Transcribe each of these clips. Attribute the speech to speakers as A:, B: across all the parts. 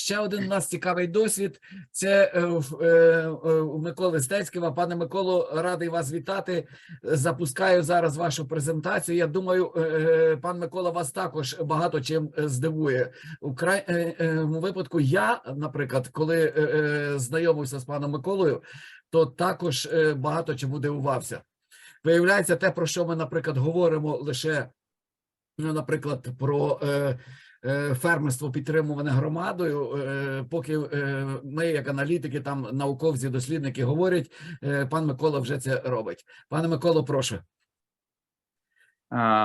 A: Ще один у нас цікавий досвід. Це е, е, е, Миколи Стецького. Пане Миколо, радий вас вітати. Запускаю зараз вашу презентацію. Я думаю, е, е, пан Микола вас також багато чим е, здивує. У край е, випадку я, наприклад, коли е, знайомився з паном Миколою, то також багато чому дивувався. Виявляється, те, про що ми, наприклад, говоримо лише, ну, наприклад, про е, фермерство підтримуване громадою, е, поки е, ми, як аналітики, там науковці, дослідники говорять, е, пан Микола вже це робить. Пане Миколо, прошу.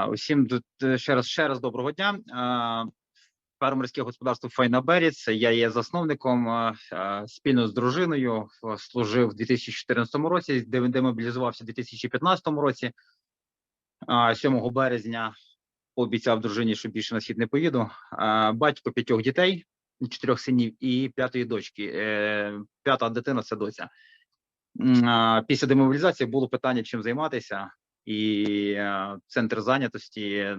B: Усім е, ще раз ще раз доброго дня. Фермерське господарство Файна Беріц. Я є засновником спільно з дружиною. Служив у 2014 році, де демобілізувався у 2015 році. А, 7 березня пообіцяв дружині, що більше на схід не поїду. Батько п'ятьох дітей, чотирьох синів і п'ятої дочки. Е, П'ята дитина це доця. Після демобілізації було питання, чим займатися і е, центр зайнятості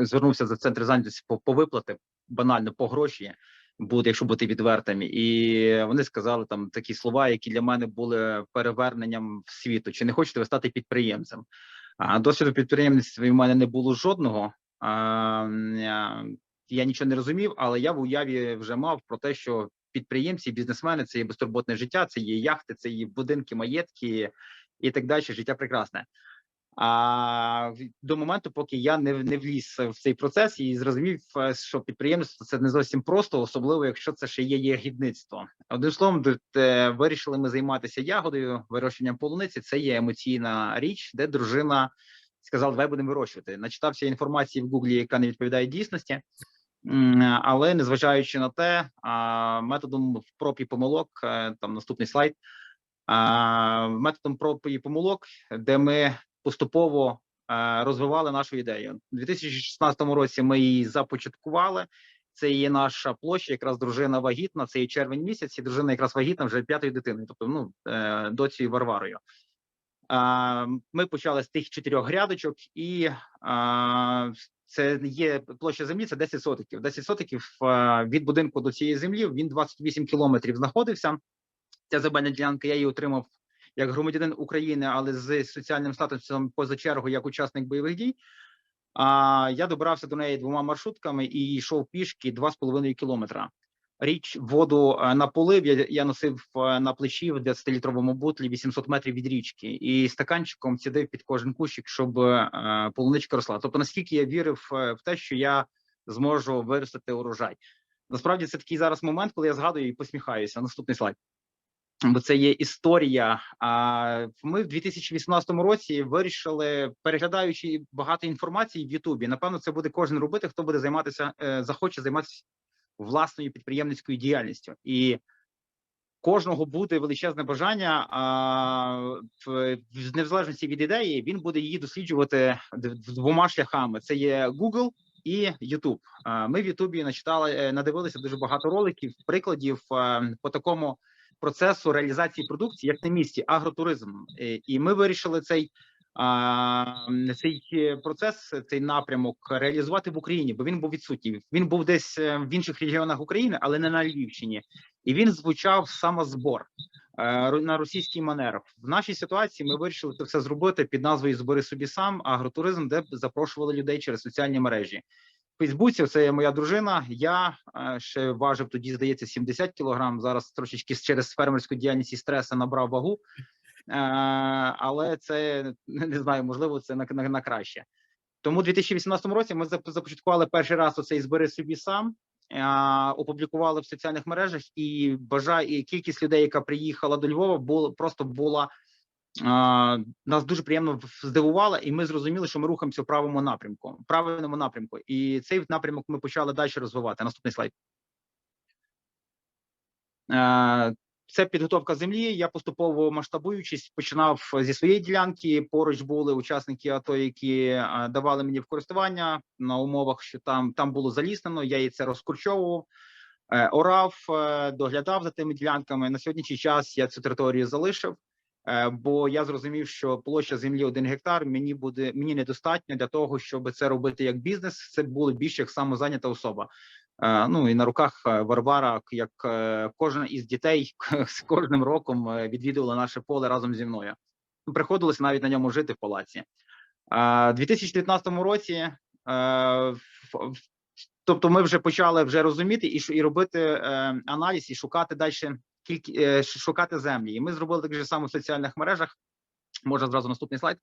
B: звернувся за центр зайнятості по, по виплати, банально по гроші, буде, якщо бути відвертими. І вони сказали там такі слова, які для мене були переверненням в світу. Чи не хочете ви стати підприємцем? Досвіду підприємництва в мене не було жодного. Я нічого не розумів, але я в уяві вже мав про те, що підприємці, бізнесмени це є безтурботне життя, це є яхти, це є будинки, маєтки і так далі. Життя прекрасне. А до моменту, поки я не, не вліз в цей процес і зрозумів, е, що підприємство це не зовсім просто, особливо якщо це ще є ягідництво. Одним словом, вирішили ми займатися ягодою, вирощуванням полуниці. Це є емоційна річ, де дружина сказала, давай будемо вирощувати. Начитався інформації в Гуглі, яка не відповідає дійсності. Але незважаючи на те, методом проб і помилок, е, там наступний слайд, методом проб і помилок, де ми поступово е, розвивали нашу ідею. У 2016 році ми її започаткували. Це є наша площа, якраз дружина вагітна. Це є червень місяць, і дружина якраз вагітна вже п'ятою дитиною, тобто ну е, доцією Варварою. Ми почали з тих чотирьох грядочок, і це є площа землі, це 10 сотиків. 10 сотиків від будинку до цієї землі він 28 кілометрів знаходився. Ця земельна ділянка я її отримав як громадянин України, але з соціальним статусом поза чергу як учасник бойових дій. А я добрався до неї двома маршрутками і йшов пішки 2,5 кілометра. Річ воду е, на полив я, я носив е, на плечі в 10-літровому бутлі 800 метрів від річки, і стаканчиком цідив під кожен кущик, щоб е, полуничка росла. Тобто, наскільки я вірив е, в те, що я зможу виростити урожай. Насправді це такий зараз момент, коли я згадую і посміхаюся. Наступний слайд бо це є історія. А ми в 2018 році вирішили, переглядаючи багато інформації в Ютубі. Напевно, це буде кожен робити, хто буде займатися, е, захоче займатися власною підприємницькою діяльністю і. Кожного буде величезне бажання, а в, незалежності від ідеї він буде її досліджувати двома шляхами: це є Google і YouTube. Ми в Ютубі начитали, е, надивилися дуже багато роликів, прикладів е, по такому процесу реалізації продукції, як на місці, агротуризм. Е, І ми вирішили цей, цей е, процес, цей напрямок реалізувати в Україні, бо він був відсутній. Він був десь е, в інших регіонах України, але не на Львівщині. І він звучав самозбор на російський манер. В нашій ситуації ми вирішили це все зробити під назвою Збери собі сам агротуризм, де запрошували людей через соціальні мережі. Фейсбуці це моя дружина. Я е, ще важив тоді, здається, 70 кілограм. Зараз трошечки через фермерську діяльність і стреси набрав вагу, е, але це не знаю, можливо, це на, на, на краще. Тому у 2018 році ми зап- започаткували перший раз оцей збери собі сам. е, Опублікували в соціальних мережах, і бажаю, і кількість людей, яка приїхала до Львова, було просто була нас дуже приємно здивувала, і ми зрозуміли, що ми рухаємося в правому напрямку, правильному напрямку. І цей напрямок ми почали далі розвивати. Наступний слайд. Це підготовка землі. Я поступово масштабуючись, починав зі своєї ділянки. Поруч були учасники АТО, які давали мені в користування на умовах, що там, там було заліснено. Я її це розкурчовував. е, Орав, е, доглядав за тими ділянками. На сьогоднішній час я цю територію залишив. Е, бо я зрозумів, що площа землі один гектар мені буде мені недостатньо для того, щоб це робити як бізнес. Це було більше як самозайнята особа. Е, Ну і на руках е, Варвара, як кожен із дітей з кожним роком відвідувала наше поле разом зі мною. Приходилося навіть на ньому жити в палаці. У 2019 році, тобто, ми вже почали вже розуміти і, і робити аналіз, і шукати далі кількі е, шукати землі. І ми зробили так же само в соціальних мережах. Можна зразу наступний слайд.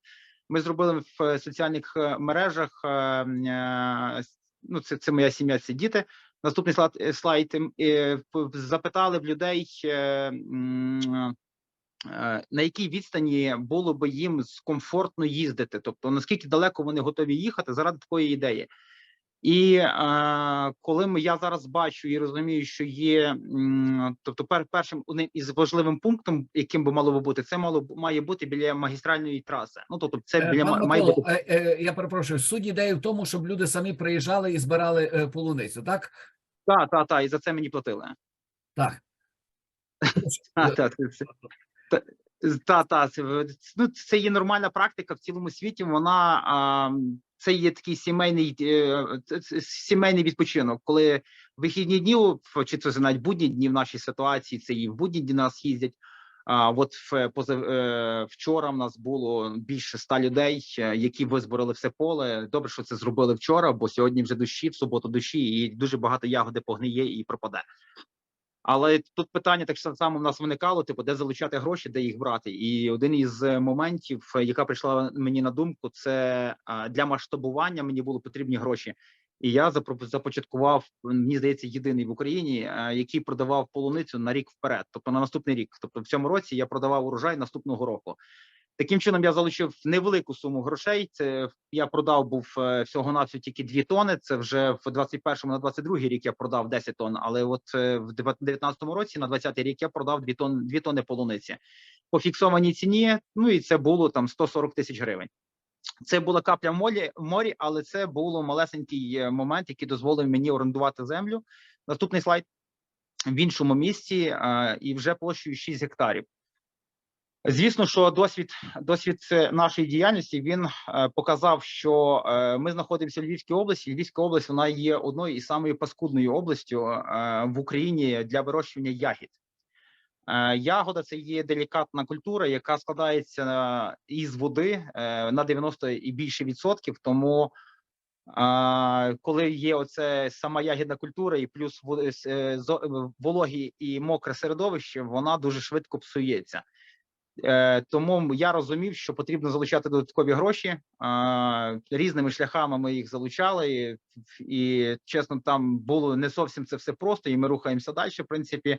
B: Ми зробили в е, соціальних е, мережах. Ну, це, це моя сім'я, це діти. Наступний слайд, слайд запитали в людей, на якій відстані було би їм комфортно їздити, тобто наскільки далеко вони готові їхати заради такої ідеї. І е, коли ми, я зараз бачу і розумію, що є, тобто, пер, першим одним із важливим пунктом, яким би мало би бути, це мало має бути біля магістральної траси. Ну тобто, це
A: Е,
B: біля
A: пан
B: має
A: Миколо,
B: бути
A: е, е, я перепрошую, суть ідеї в тому, щоб люди самі приїжджали і збирали е, полуницю, так?
B: та, та, та, і за це мені платили.
A: Так.
B: та, та, це, ну, це є нормальна практика в цілому світі. Вона а, це є такий сімейний е, сімейний відпочинок, коли вихідні дні, чи це навіть будні дні в нашій ситуації, це і в будні дні нас їздять. А от в поза е, вчора в нас було більше ста людей, е, які визборили все поле. Добре, що це зробили вчора, бо сьогодні вже дощі, в суботу дощі, і дуже багато ягоди погниє і пропаде. Але тут питання так само в нас виникало: типу, де залучати гроші, де їх брати. І один із е, моментів, е, яка прийшла мені на думку, це для масштабування мені були потрібні гроші. І я започаткував, мені здається, єдиний в Україні, е, який продавав полуницю на рік вперед, тобто на наступний рік. Тобто, в цьому році я продавав урожай наступного року. Таким чином я залучив невелику суму грошей. Це я продав був всього навсього тільки 2 тони. Це вже в 21-му на 22-й рік я продав 10 тонн. Але от е, в 19-му році на 20-й рік я продав 2 тонни, 2 тонни полуниці по фіксованій ціні. Ну і це було там 140 тисяч гривень. Це була капля в морі, в морі, але це було малесенький е, момент, який дозволив мені орендувати землю. Наступний слайд в іншому місці е, і вже площею 6 гектарів. Звісно, що досвід досвід е, нашої діяльності він е, показав, що е, ми знаходимося в Львівській області. Львівська область вона є одною із самою паскудною областю в Україні для вирощування ягід. Ягода це є делікатна культура, яка складається із води на 90 і більше відсотків. Тому коли є оце сама ягідна культура, і плюс вологі і мокре середовище, вона дуже швидко псується. Е, тому я розумів, що потрібно залучати додаткові гроші. Різними шляхами ми їх залучали, і, і чесно, там було не зовсім це все просто, і ми рухаємося далі. В принципі,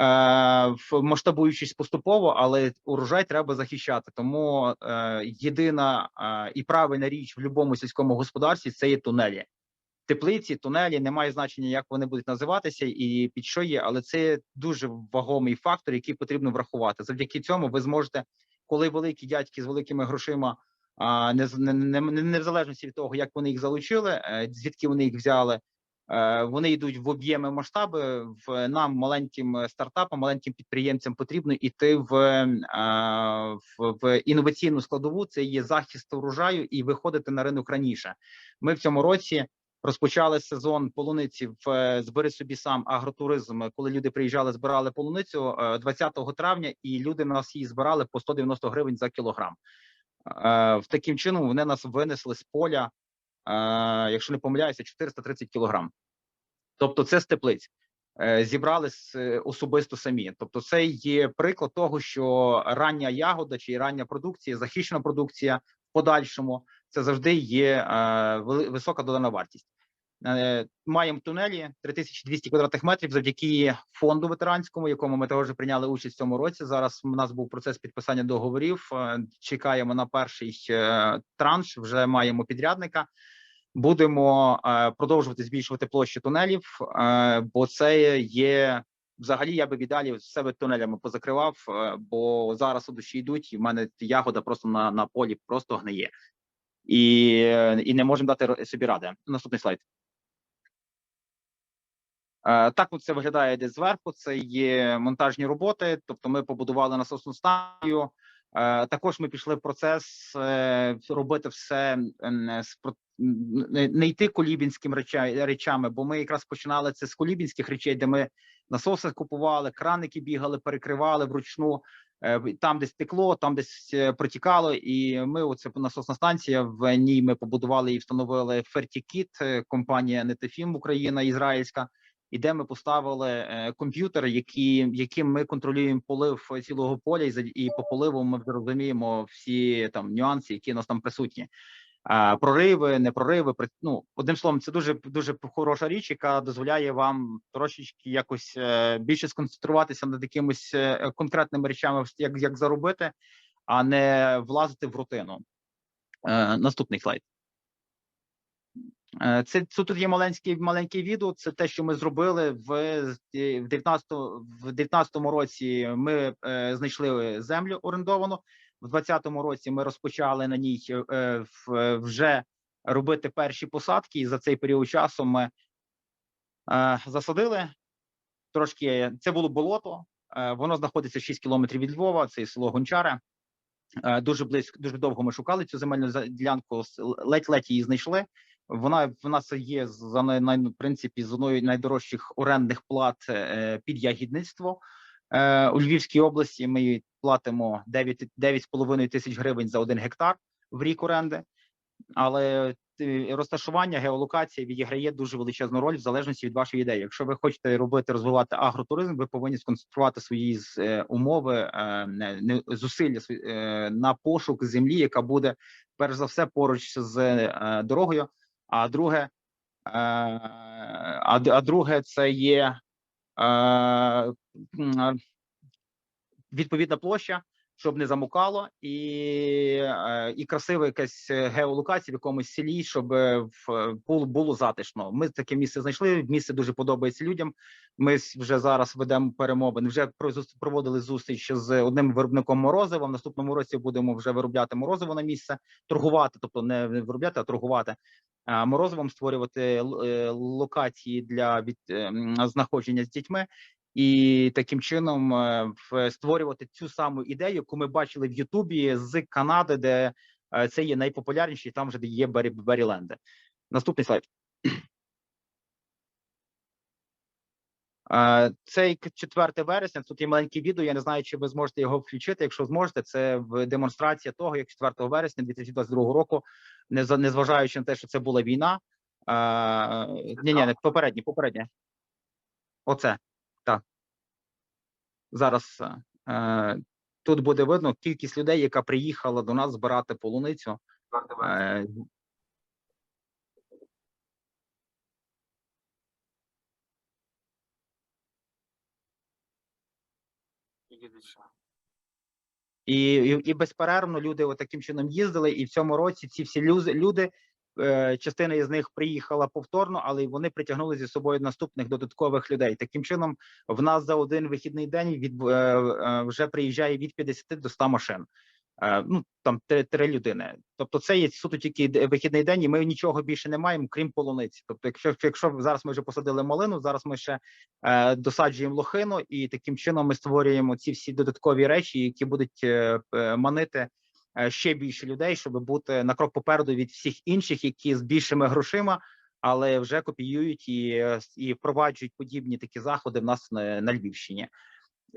B: е, масштабуючись поступово, але урожай треба захищати. Тому е, єдина е, і правильна річ в будь-якому сільському господарстві це є тунелі. Теплиці, тунелі, немає значення, як вони будуть називатися і під що є, але це дуже вагомий фактор, який потрібно врахувати. Завдяки цьому ви зможете, коли великі дядьки з великими грошима, а не не, не, не, в залежності від того, як вони їх залучили, е, звідки вони їх взяли. е, Вони йдуть в об'єми масштаби. В нам, маленьким стартапам, маленьким підприємцям, потрібно йти в, е, в, в інноваційну складову. Це є захист урожаю і виходити на ринок раніше. Ми в цьому році розпочали сезон полуниці в е, збери собі сам агротуризм. Коли люди приїжджали, збирали полуницю е, 20 травня, і люди нас її збирали по 190 гривень за кілограм. Е, В таким чином вони нас винесли з поля, е, якщо не помиляюся, 430 кілограм. Тобто, це з теплиць. Е, Зібрали е, особисто самі. Тобто, це є приклад того, що рання ягода чи рання продукція, захищена продукція в подальшому це завжди є е, висока додана вартість. Е, Маємо тунелі 3200 квадратних метрів завдяки фонду ветеранському, якому ми також прийняли участь в цьому році. Зараз у нас був процес підписання договорів. е, Чекаємо на перший транш. Вже маємо підрядника. Будемо продовжувати збільшувати площу тунелів, бо це є взагалі. Я би в ідеалі себе тунелями позакривав, бо зараз у душі йдуть, і в мене ягода просто на, на полі просто гниє і, е, і не можемо дати собі ради. Наступний слайд. Е, Так, от це виглядає десь зверху. Це є монтажні роботи. Тобто, ми побудували насосну станцію. Е, Також ми пішли в процес робити все не, йти колібінським реча, речами, бо ми якраз починали це з колібінських речей, де ми насоси купували, краники бігали, перекривали вручну. Е, Там десь текло, там десь е, протікало, і ми оце насосна станція. В ній ми побудували і встановили Фертікіт, компанія Нетефім Україна ізраїльська, і де ми поставили е, комп'ютер, які, яким ми контролюємо полив цілого поля, і, і по поливу ми розуміємо всі там нюанси, які у нас там присутні. Прориви, не прориви. при- Ну, одним словом, це дуже дуже хороша річ, яка дозволяє вам трошечки якось е, більше сконцентруватися над якимись е, конкретними речами, як, як заробити, а не влазити в рутину. Е, наступний слайд. Це, це тут є маленьке маленьке відео. Це те, що ми зробили в, в 19 в 19-му році. Ми е, знайшли землю орендовану. В 20-му році ми розпочали на ній е, вже робити перші посадки. І за цей період часу ми е, засадили трошки. Це було болото. Е, воно знаходиться 6 кілометрів від Львова. Це село Гончаре. Е, дуже близько, дуже довго ми шукали цю земельну ділянку. ледь-ледь її знайшли. Вона в нас є за в принципі з одною найдорожчих орендних плат е, під ягідництво е, у Львівській області. Ми платимо 9, 9,5 тисяч гривень за один гектар в рік оренди. Але е, розташування, геолокація відіграє дуже величезну роль в залежності від вашої ідеї. Якщо ви хочете робити розвивати агротуризм, ви повинні сконцентрувати свої е, умови е, зусилля е, на пошук землі, яка буде перш за все поруч з е, дорогою. А друге, е, а, друге, це є е, відповідна площа, щоб не замукало, і, е, і красива якась е, геолокація в якомусь селі, щоб е, в було, затишно. Ми таке місце знайшли. Місце дуже подобається людям. Ми вже зараз ведемо перемовини. Вже проводили зустріч з одним виробником морозива. В наступному році будемо вже виробляти морозиво на місце, торгувати, тобто не виробляти, а торгувати. А, Морозивом створювати е, локації для від е, знаходження з дітьми, і таким чином е, створювати цю саму ідею, яку ми бачили в Ютубі з Канади, де е, це є найпопулярніші, там вже є Бері, Беріленди. Наступний слайд. Е, Цей к- 4 вересня. Тут є маленьке відео. Я не знаю, чи ви зможете його включити. Якщо зможете, це демонстрація того, як 4 вересня 2022 року, незважаючи на те, що це була війна. Е, ні, ні, не попереднє, попереднє. Оце так. Зараз е, тут буде видно кількість людей, яка приїхала до нас збирати полуницю. І, і, і безперервно люди от таким чином їздили, і в цьому році ці всі люди, е, частина із них приїхала повторно, але вони притягнули зі собою наступних додаткових людей. Таким чином, в нас за один вихідний день від е, е, вже приїжджає від 50 до 100 машин. Е, ну там три, три людини. Тобто, це є суто тільки вихідний день, і ми нічого більше не маємо, крім полуниці. Тобто, якщо якщо зараз ми вже посадили малину, зараз ми ще е, досаджуємо лохину, і таким чином ми створюємо ці всі додаткові речі, які будуть е, манити е, ще більше людей, щоб бути на крок попереду від всіх інших, які з більшими грошима, але вже копіюють і, е, і впроваджують подібні такі заходи в нас на, на Львівщині.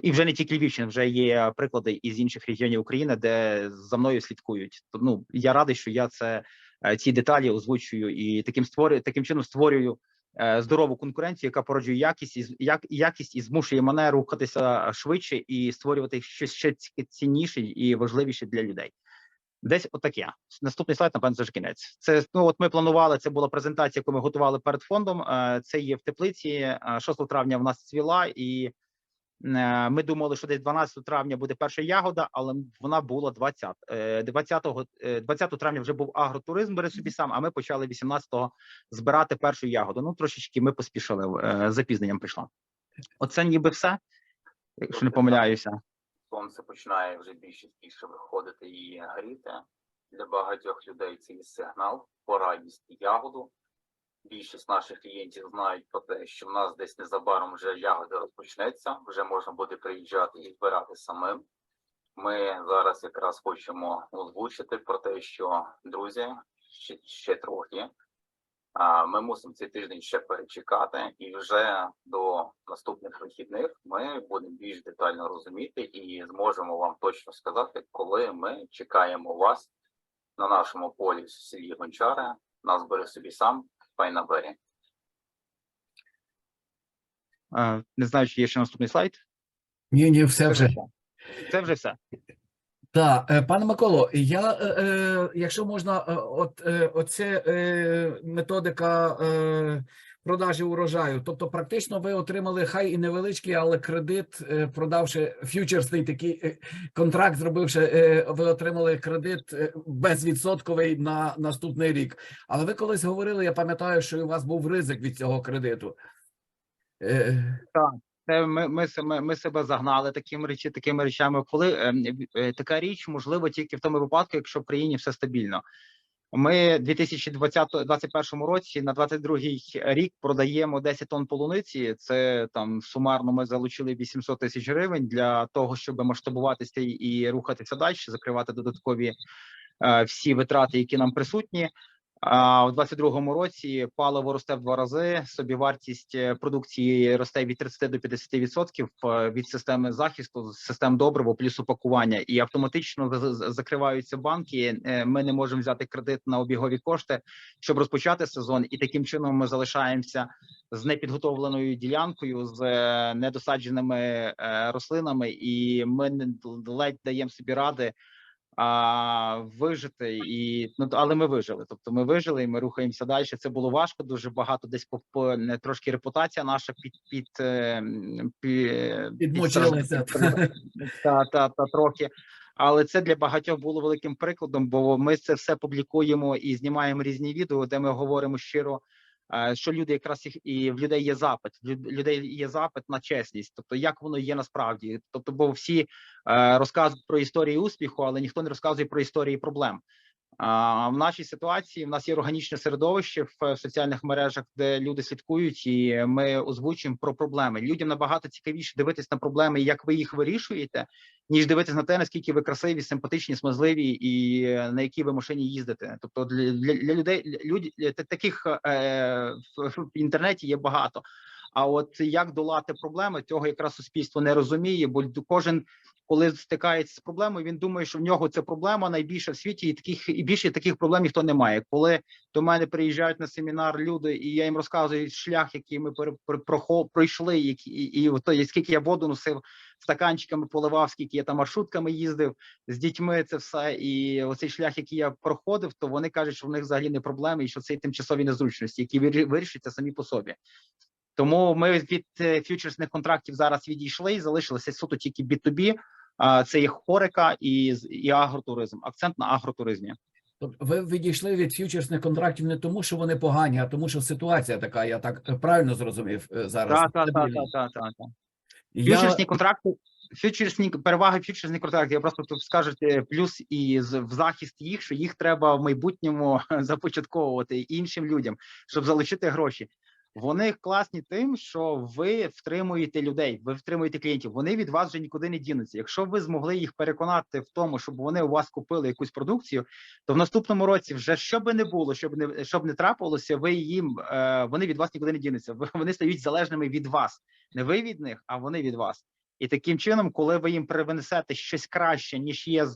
B: І вже не тільки Львівщина, вже є приклади із інших регіонів України, де за мною слідкують. Ну я радий, що я це е, ці деталі озвучую і таким створюю, таким чином створюю е, здорову конкуренцію, яка породжує якість і як якість і змушує мене рухатися швидше і створювати щось ще цінніше і важливіше для людей. Десь отаке. Наступний слайд, напевно, це ж кінець. Це ну от ми планували. Це була презентація, яку ми готували перед фондом. Е, Це є в теплиці. е, 6 травня в нас цвіла, і е, ми думали, що десь 12 травня буде перша ягода, але вона була 20. Е, 20, е, 20 травня вже був агротуризм, бери собі сам. А ми почали 18-го збирати першу ягоду. Ну трошечки ми поспішили е, запізненням прийшла. Оце ніби все, якщо не помиляюся.
C: сонце починає вже більш частіше виходити і гріти. Для багатьох людей це є сигнал, пора їсти ягоду. Більшість наших клієнтів знають про те, що в нас десь незабаром вже ягода розпочнеться, вже можна буде приїжджати і збирати самим. Ми зараз якраз хочемо озвучити про те, що друзі, ще, ще трохи. Ми мусимо цей тиждень ще перечекати, і вже до наступних вихідних ми будемо більш детально розуміти і зможемо вам точно сказати, коли ми чекаємо вас на нашому полі в селі Гончари, нас бере собі сам в Пайнабері.
B: Е, Не знаю, чи є ще наступний слайд.
A: Ні, ні, все вже.
B: Це вже все.
A: Так, е, пане Миколо, я, е, е, якщо можна, е, от е, оце е, методика е, продажі урожаю. Тобто, практично ви отримали хай і невеличкий, але кредит, е, продавши фьючерсний такий е, контракт, зробивши, е, ви отримали кредит безвідсотковий на наступний рік. Але ви колись говорили, я пам'ятаю, що у вас був ризик від цього кредиту. Е,
B: Це ми, ми, ми, себе загнали такими речі, такими речами. Коли е, е, така річ можливо тільки в тому випадку, якщо в країні все стабільно. Ми в 2020-2021 році на 22 рік продаємо 10 тонн полуниці. Це там сумарно ми залучили 800 тисяч гривень для того, щоб масштабуватися і, і рухатися далі, закривати додаткові е, всі витрати, які нам присутні. У 22-му році паливо росте в два рази. Собівартість е, продукції росте від 30 до 50% е, від системи захисту, систем добрива, плюс упакування, і автоматично закриваються банки. Е, Ми не можемо взяти кредит на обігові кошти, щоб розпочати сезон, і таким чином ми залишаємося з непідготовленою ділянкою, з недосадженими рослинами, і ми ледь даємо собі ради а, вижити і ну але ми вижили. Тобто ми вижили і ми рухаємося далі. Це було важко, дуже багато десь по, по не трошки репутація наша під під, е, м,
A: Підмочилася.
B: та, та, та трохи. Але це для багатьох було великим прикладом, бо ми це все публікуємо і знімаємо різні відео, де ми говоримо щиро, е, що люди якраз їх і в людей є запит. Людей є запит на чесність, тобто як воно є насправді. Тобто, бо всі е, розказують про історії успіху, але ніхто не розказує про історії проблем. В нашій ситуації в нас є органічне середовище в е, соціальних мережах, де люди слідкують, і ми озвучуємо про проблеми. Людям набагато цікавіше дивитись на проблеми, як ви їх вирішуєте, ніж дивитись на те, наскільки ви красиві, симпатичні, смазливі і на якій ви машині їздите. Тобто для, для, людей люд, та- таких е, в інтернеті є багато. А от як долати проблеми, цього якраз суспільство не розуміє, бо кожен коли стикається з проблемою, він думає, що в нього це проблема найбільша в світі, і таких і більше таких проблем ніхто не має. Коли до мене приїжджають на семінар люди, і я їм розказую шлях, який ми пройшли, і, і ото, і скільки я воду носив стаканчиками, поливав, скільки я там маршрутками їздив з дітьми. Це все, і оцей шлях, який я проходив, то вони кажуть, що в них взагалі не проблеми, і що це тимчасові незручності, які вирі- вирішуються самі по собі. Тому ми від е, фьючерсних контрактів зараз відійшли і залишилися суто тільки B2B, а, Це є хорика і, і агротуризм. Акцент на агротуризмі.
A: Тобто ви відійшли від фьючерсних контрактів не тому, що вони погані, а тому, що ситуація така, я так е, правильно зрозумів е, зараз.
B: Так, так, так, так, так, Фьючерсні контракти, фьючерсні переваги фьючерсних контрактів. Я просто тут скажуть плюс і в захист їх, що їх треба в майбутньому започатковувати іншим людям, щоб залучити гроші. Вони класні тим, що ви втримуєте людей, ви втримуєте клієнтів. Вони від вас вже нікуди не дінуться. Якщо ви змогли їх переконати в тому, щоб вони у вас купили якусь продукцію, то в наступному році вже що би не було, щоб не щоб не трапилося, ви їм е, вони від вас нікуди не дінуться. Вони стають залежними від вас, не ви від них, а вони від вас. І таким чином, коли ви їм привнесете щось краще, ніж є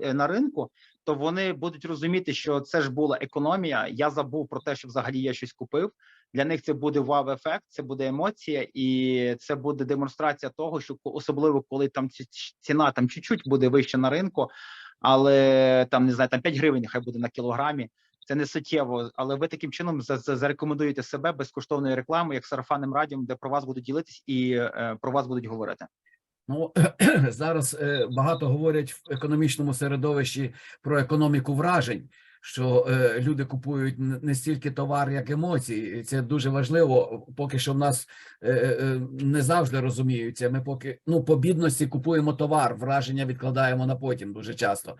B: е, на ринку, то вони будуть розуміти, що це ж була економія. Я забув про те, що взагалі я щось купив. Для них це буде вау-ефект, це буде емоція, і це буде демонстрація того, що особливо коли там ці- ці- ціна там чуть-чуть буде вища на ринку, але там не знаю, там 5 гривень хай буде на кілограмі. Це не суттєво, але ви таким чином за- за- зарекомендуєте себе безкоштовною рекламою, як сарафанним радіом, де про вас будуть ділитись і е, про вас будуть говорити.
A: Ну зараз е, багато говорять в економічному середовищі про економіку вражень, що е, люди купують не стільки товар, як емоції. І Це дуже важливо. Поки що в нас е, е, не завжди розуміються. Ми поки ну по бідності купуємо товар, враження відкладаємо на потім дуже часто.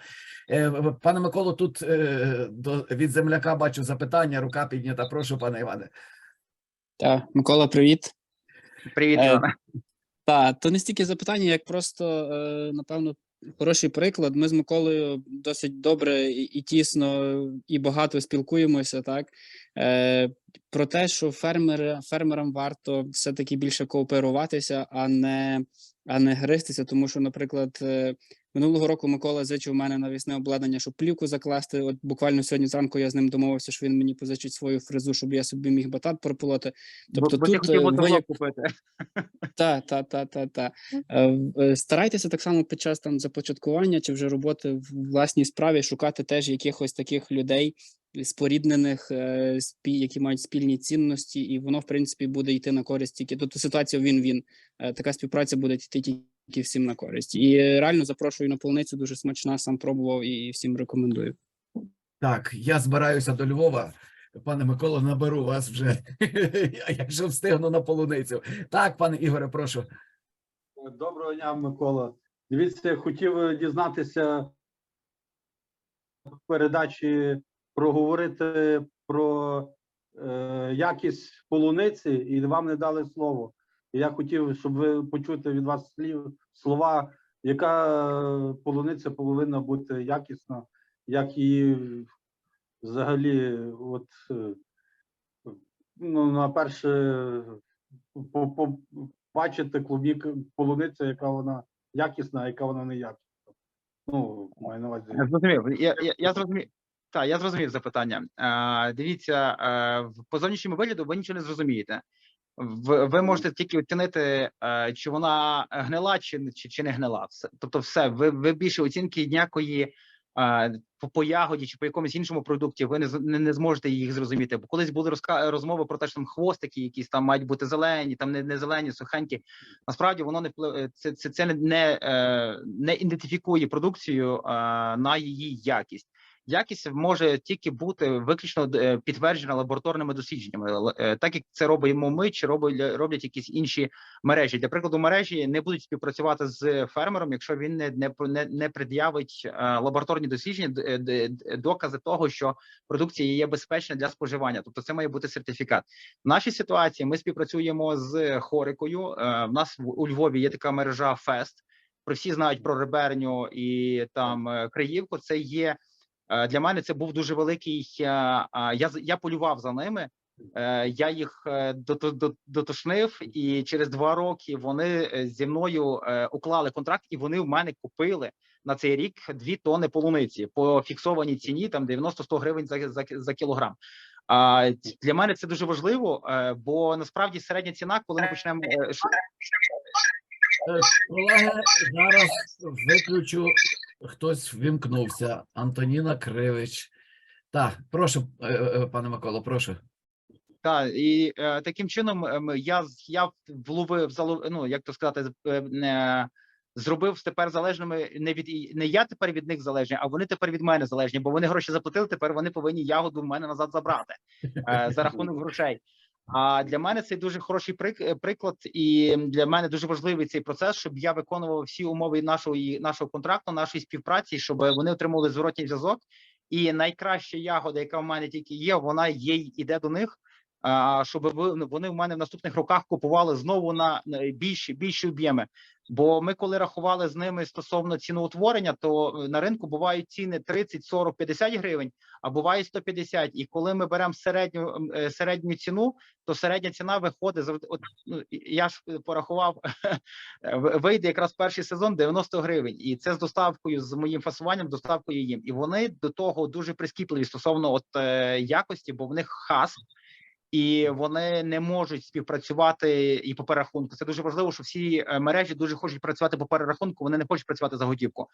A: Е, Пане Миколо, тут е, до від земляка бачу запитання. Рука піднята. Прошу, пане Іване.
D: Так, Микола, привіт.
B: Привіт,
D: Е,
B: Іване.
D: Так, то не стільки запитання, як просто, е, напевно, хороший приклад. Ми з Миколою досить добре і, і тісно і багато спілкуємося, так е, про те, що фермери, фермерам варто все-таки більше кооперуватися, а не, а не гристися. Тому що, наприклад, е, минулого року Микола зичив у мене навісне обладнання, щоб плівку закласти. От буквально сьогодні зранку я з ним домовився, що він мені позичить свою фрезу, щоб я собі міг батат прополоти. Тобто
B: бо, бо
D: тут, е, ви як-
B: купити.
D: та, та, та, та, та. Е, Старайтеся так само під час там започаткування чи вже роботи в власній справі шукати теж якихось таких людей споріднених, е, які мають спільні цінності, і воно в принципі буде йти на користь тільки. Тобто ситуація він-він. Е, Така співпраця буде йти тільки всім на користь. І реально запрошую на полуницю, дуже смачна, сам пробував і всім рекомендую.
A: Так, я збираюся до Львова. Пане Миколо, наберу вас вже, якщо встигну на полуницю. Так, пане Ігоре, прошу.
E: Доброго дня, Микола. Дивіться, хотів е, дізнатися в передачі проговорити про е, якість полуниці, і вам не дали слово. Я хотів, щоб ви почути від вас слів слова, яка полуниця повинна бути якісна, як її взагалі, от е, ну, на перше по, по, бачити клубнік полуниця, яка вона якісна, а яка вона не якісна. Ну, маю на увазі.
B: Я зрозумів. Я, я, я зрозумів. Так, я зрозумів запитання. Е, дивіться, е, по зовнішньому вигляду ви нічого не зрозумієте. В- Ви можете тільки оцінити, е, чи вона гнила, чи, чи, чи не гнила. Все. Тобто, все, ви, ви більше оцінки ніякої е, по, по ягоді чи по якомусь іншому продукті, ви не, не, не зможете їх зрозуміти. Бо колись були розка- розмови про те, що там хвостики, якісь там мають бути зелені, там не, не зелені, сухенькі. Насправді воно не вплив... це, це, це не, не, е, не ідентифікує продукцію е, на її якість. Якість може тільки бути виключно е, підтверджена лабораторними дослідженнями, е, так як це робимо ми, чи роблять, якісь інші мережі. Для прикладу, мережі не будуть співпрацювати з фермером, якщо він не не, не, пред'явить е, лабораторні дослідження, докази того, що продукція є безпечна для споживання. Тобто, це має бути сертифікат. В нашій ситуації ми співпрацюємо з хорикою. В нас у Львові є така мережа Фест. Про всі знають про Реберню і там Криївку. Це є для мене. Це був дуже великий. е, Я я полював за ними. Е, Я їх е, дотошнив, і через два роки вони е, зі мною е, уклали контракт, і вони в мене купили на цей рік дві тони полуниці по фіксованій ціні, там 90-100 гривень за, за, за кілограм. А для мене це дуже важливо, е, бо насправді середня ціна, коли ми почнемо е,
A: Е, Колеги, зараз виключу, хтось вімкнувся. Антоніна Кривич. Так, прошу, е, е, пане Миколо, прошу.
B: Так, і е, таким чином ем, я я вловив залов, ну як то сказати, е, не, зробив тепер залежними не від не я тепер від них залежний, а вони тепер від мене залежні, бо вони гроші заплатили. Тепер вони повинні ягоду в мене назад забрати е, за рахунок грошей. А для мене це дуже хороший е, приклад, і для мене дуже важливий цей процес, щоб я виконував всі умови нашого нашого контракту, нашої співпраці, щоб вони отримали зворотній зв'язок. І найкраща ягода, яка в мене тільки є, вона є іде до них. А щоб вони в мене в наступних роках купували знову на більші більші об'єми. Бо ми, коли рахували з ними стосовно ціноутворення, то е, на ринку бувають ціни 30, 40, 50 гривень, а буває 150. І коли ми беремо середню е, середню ціну, то середня ціна виходить. От ну я ж е, порахував, вийде якраз перший сезон 90 гривень, і це з доставкою з моїм фасуванням, доставкою їм. І вони до того дуже прискіпливі стосовно от якості, бо в них хас. І вони не можуть співпрацювати і по перерахунку. Це дуже важливо, що всі е, мережі дуже хочуть працювати по перерахунку. Вони не хочуть працювати за готівку,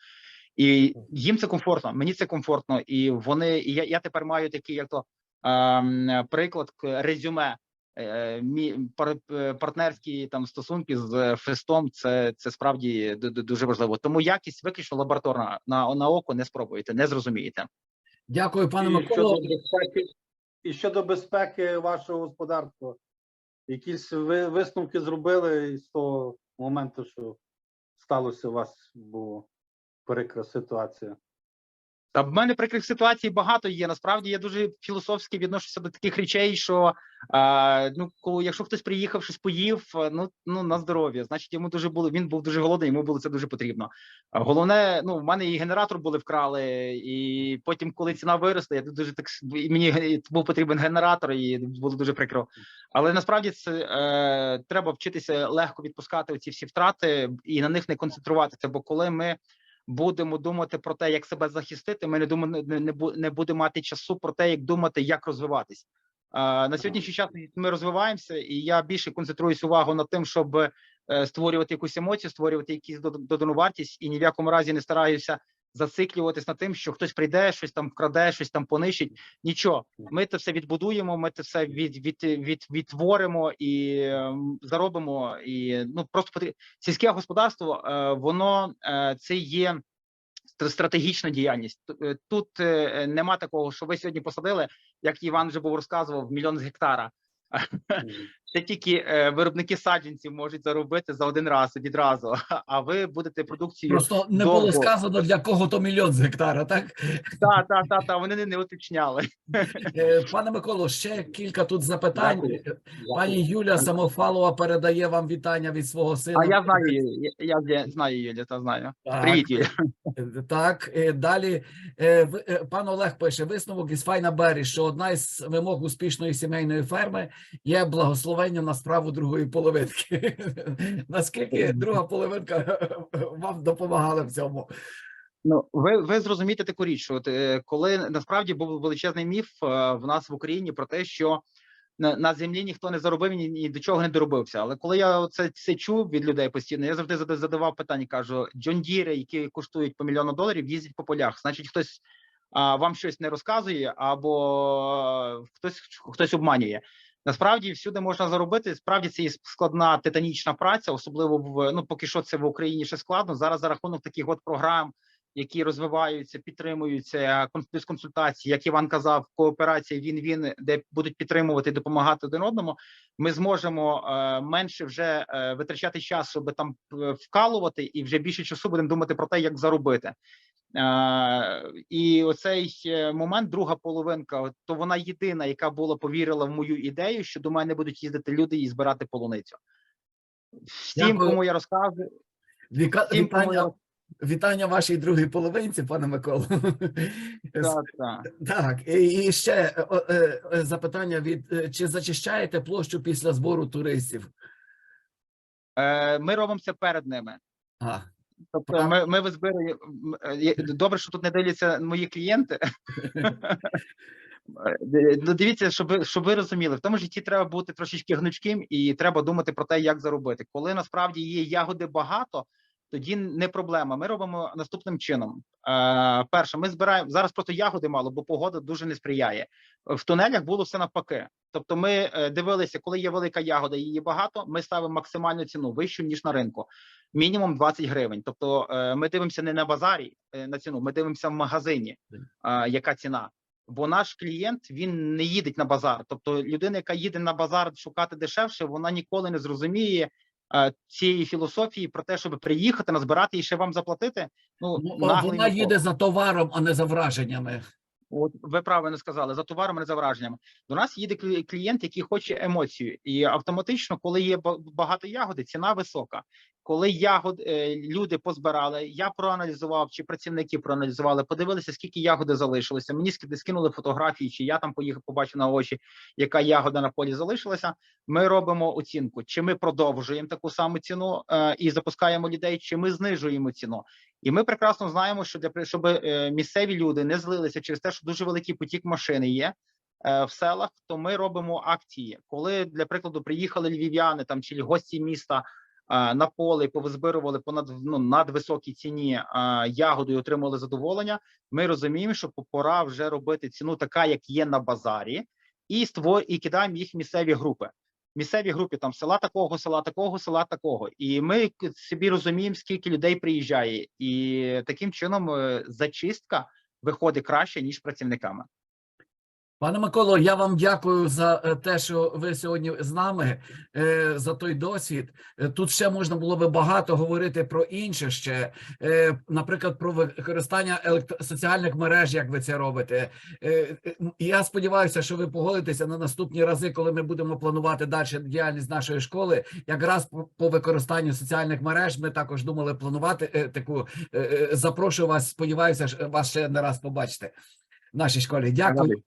B: і їм це комфортно. Мені це комфортно, і вони і я, я тепер маю такий, як то ем, приклад резюме. Е, Мі е, партнерські там стосунки з фестом. Це це справді ду- ду- дуже важливо. Тому якість виключно лабораторна на, на око не спробуєте, не зрозумієте.
A: Дякую, пане Миколо.
E: І щодо безпеки вашого господарства, якісь ви висновки зробили з того моменту, що сталося у вас, бо прикра ситуація.
B: Та в мене прикрих ситуацій багато є. Насправді я дуже філософськи відношуся до таких речей, що а, ну, коли якщо хтось приїхав, щось поїв, ну ну на здоров'я, значить йому дуже було. Він був дуже голодний, йому було це дуже потрібно. Головне, ну в мене і генератор були вкрали, і потім, коли ціна виросла, я дуже так і мені був потрібен генератор, і було дуже прикро. Але насправді це е, треба вчитися легко відпускати ці всі втрати і на них не концентруватися. Бо коли ми будемо думати про те, як себе захистити, ми не думаємо, не, не, будемо мати часу про те, як думати, як розвиватись. На сьогоднішній час ми розвиваємося, і я більше концентруюсь увагу над тим, щоб е, створювати якусь емоцію, створювати якісь дод- додану вартість, і ні в якому разі не стараюся зациклюватись на тим, що хтось прийде, щось там вкраде, щось там понищить. Нічого, ми це все відбудуємо, ми це все від, від, від, відтворимо і ем, заробимо. І ну просто потрібно сільське господарство, е, воно е, це є стратегічна діяльність. Е, Тут е, нема такого, що ви сьогодні посадили, як Іван вже був розказував, мільйон з гектара. Це тільки е, виробники саджанців можуть заробити за один раз відразу. А ви будете продукцію
A: Просто не
B: довго.
A: було сказано для кого то мільйон з гектара, так?
B: та та та та вони не, не уточняли.
A: Е, Пане Миколо, ще кілька тут запитань.
E: Дякую.
A: Пані Юля Самофалова передає вам вітання від свого сина.
B: А я знаю. Я, я, знаю Юлі, та знаю.
A: Так.
B: Привіт, Юля.
A: Так, е, далі ви- пан Олег пише висновок із Файна Бері, що одна із вимог успішної сімейної ферми є благословення на справу другої половинки. Наскільки друга половинка вам допомагала в цьому?
B: Ну, ви, ви зрозумієте таку річ, що от, е, коли насправді був величезний міф е, в нас в Україні про те, що на, на землі ніхто не заробив ні, ні до чого не доробився. Але коли я це, це чув від людей постійно, я завжди задавав питання, кажу: Джондіри, які коштують по мільйону доларів, їздять по полях. Значить, хтось а, вам щось не розказує, або хтось хтось обманює. Насправді всюди можна заробити. Справді це є складна титанічна праця, особливо в ну поки що це в Україні ще складно. Зараз за рахунок таких от програм, які розвиваються, підтримуються плюс консультації, як Іван казав, кооперація він він де будуть підтримувати, допомагати один одному. Ми зможемо е, менше вже е, витрачати час, щоб там е, вкалувати, і вже більше часу будемо думати про те, як заробити. Е, і оцей е, момент, друга половинка, то вона єдина, яка була повірила в мою ідею, що до мене будуть їздити люди і збирати полуницю. Всім,
A: Дякую.
B: кому я розказую,
A: Віка-
B: всім, кому я
A: Вітання, вітання вашій другій половинці, пане Миколо.
B: Так, так.
A: Так, і, ще е, запитання від чи зачищаєте площу після збору туристів?
B: Ми робимо це перед ними.
A: А,
B: Тобто, ми, ми в м, е, Добре, що тут не дивляться мої клієнти. Е, ну, Дивіться, щоб ви, щоб ви розуміли, в тому житті треба бути трошечки гнучким і треба думати про те, як заробити. Коли насправді є ягоди багато, тоді не проблема. Ми робимо наступним чином. Е, перше, ми збираємо зараз просто ягоди мало, бо погода дуже не сприяє. В тунелях було все навпаки. Тобто, ми е, дивилися, коли є велика ягода, її багато. Ми ставимо максимальну ціну вищу ніж на ринку мінімум 20 гривень. Тобто е, ми дивимося не на базарі е, на ціну, ми дивимося в магазині, яка ціна. Бо наш клієнт він не їде на базар. Тобто людина, яка їде на базар шукати дешевше, вона ніколи не зрозуміє цієї філософії про те, щоб приїхати, назбирати і ще вам заплатити. Ну,
A: вона їде за товаром, а не за враженнями.
B: От ви правильно сказали за товаром, не за враженнями. До нас їде клі- клієнт, який хоче емоцію, і автоматично, коли є ба- багато ягоди, ціна висока. Коли ягод е, люди позбирали, я проаналізував, чи працівники проаналізували, подивилися, скільки ягоди залишилося. Мені ски- скинули фотографії, чи я там поїхав, побачив на очі, яка ягода на полі залишилася. Ми робимо оцінку, чи ми продовжуємо таку саму ціну е, і запускаємо людей, чи ми знижуємо ціну. І ми прекрасно знаємо, що для щоб е, місцеві люди не злилися через те, що дуже великий потік машини є в селах, то ми робимо акції. Коли для прикладу приїхали львів'яни там чи гості міста на поле і повизбирували понад ну, надвисокій ціні ягоду і отримали задоволення. Ми розуміємо, що пора вже робити ціну така, як є на базарі, і створ і кидаємо їх в місцеві групи місцеві групи там села такого, села такого, села такого. І ми собі розуміємо, скільки людей приїжджає, і таким чином е, зачистка виходить краще ніж працівниками.
A: Пане Миколо, я вам дякую за е, те, що ви сьогодні з нами, е, за той досвід. Е, Тут ще можна було би багато говорити про інше ще, наприклад, про використання електро- соціальних мереж, як ви це робите. Я сподіваюся, що ви погодитеся на наступні рази, коли ми будемо планувати далі діяльність нашої школи. Якраз по, використанню соціальних мереж ми також думали планувати таку. Запрошую вас. Сподіваюся, вас ще не раз побачити в нашій школі. Дякую.